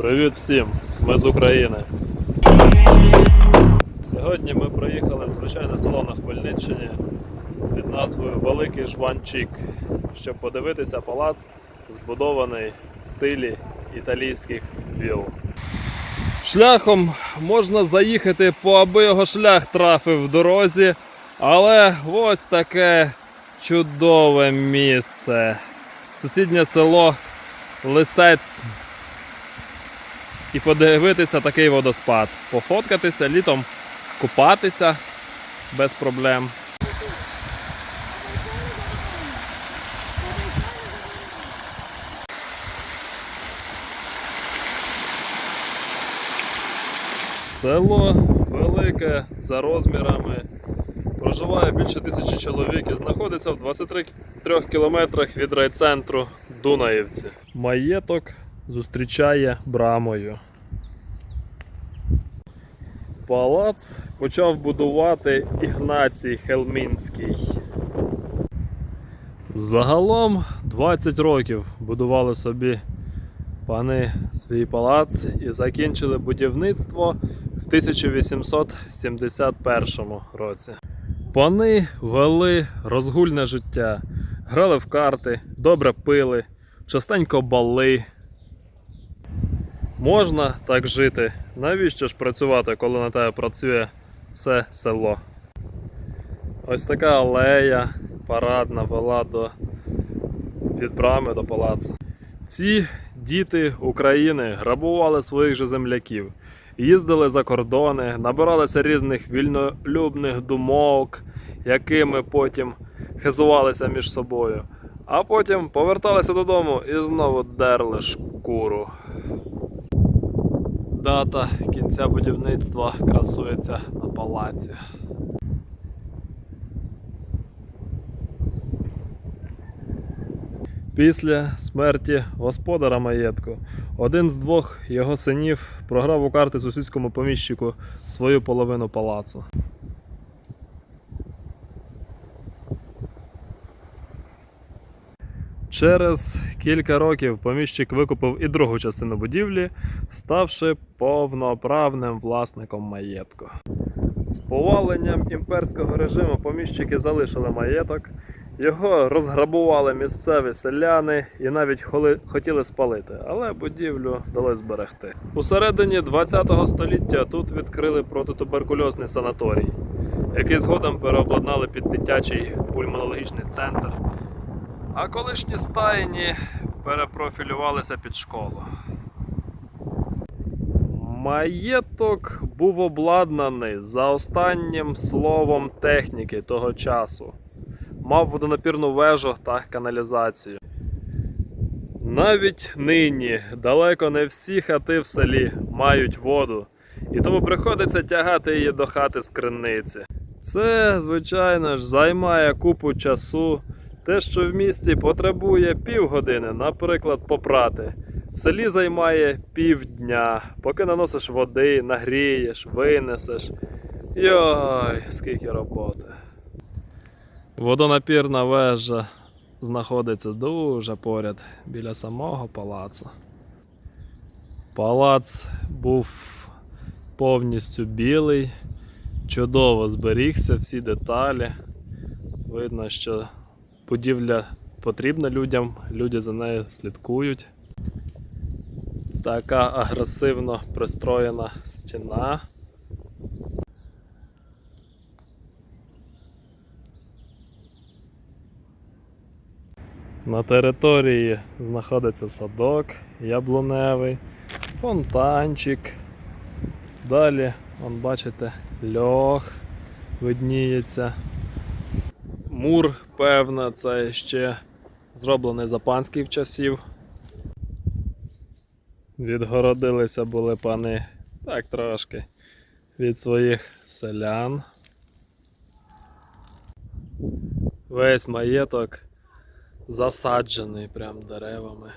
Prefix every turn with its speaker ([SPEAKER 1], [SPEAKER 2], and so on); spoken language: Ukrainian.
[SPEAKER 1] Привіт всім! Ми з України. Сьогодні ми приїхали в звичайне село на Хмельниччині під назвою Великий Жванчик, щоб подивитися палац, збудований в стилі італійських віл. Шляхом можна заїхати по аби його шлях трафив в дорозі, але ось таке чудове місце. Сусіднє село Лисець і подивитися такий водоспад. Пофоткатися літом, скупатися без проблем. Село велике за розмірами. Проживає більше тисячі чоловік і знаходиться в 23 кілометрах від райцентру Дунаївці. Маєток зустрічає брамою. Палац почав будувати Ігнацій Хелмінський. Загалом 20 років будували собі пани свій палац і закінчили будівництво в 1871 році. Пани вели розгульне життя, грали в карти, добре пили, частенько бали. Можна так жити. Навіщо ж працювати, коли на тебе працює все село? Ось така алея парадна вела до від брами до палацу. Ці діти України грабували своїх же земляків, їздили за кордони, набиралися різних вільнолюбних думок, якими потім хизувалися між собою. А потім поверталися додому і знову дерли шкуру. Дата кінця будівництва красується на палаці. Після смерті господара маєтку один з двох його синів програв у карти сусідському поміщику свою половину палацу. Через кілька років поміщик викупив і другу частину будівлі, ставши повноправним власником маєтку. З поваленням імперського режиму поміщики залишили маєток, його розграбували місцеві селяни і навіть холи- хотіли спалити, але будівлю вдалося зберегти. У середині 20 століття тут відкрили протитуберкульозний санаторій, який згодом переобладнали під дитячий пульмонологічний центр. А колишні стайні перепрофілювалися під школу. Маєток був обладнаний за останнім словом техніки того часу. Мав водонапірну вежу та каналізацію. Навіть нині далеко не всі хати в селі мають воду, і тому приходиться тягати її до хати з криниці. Це, звичайно ж, займає купу часу. Те, що в місті потребує півгодини, наприклад, попрати, в селі займає півдня, поки наносиш води, нагрієш, винесеш. Йой, скільки роботи. Водонапірна вежа знаходиться дуже поряд біля самого палацу. Палац був повністю білий, чудово зберігся всі деталі. Видно, що будівля потрібна людям, люди за нею слідкують. Така агресивно пристроєна стіна. На території знаходиться садок яблуневий, фонтанчик. Далі, вон, бачите, льох видніється. Мур, певно, це ще зроблений за панських часів. Відгородилися були пани так трошки від своїх селян. Весь маєток засаджений прям деревами.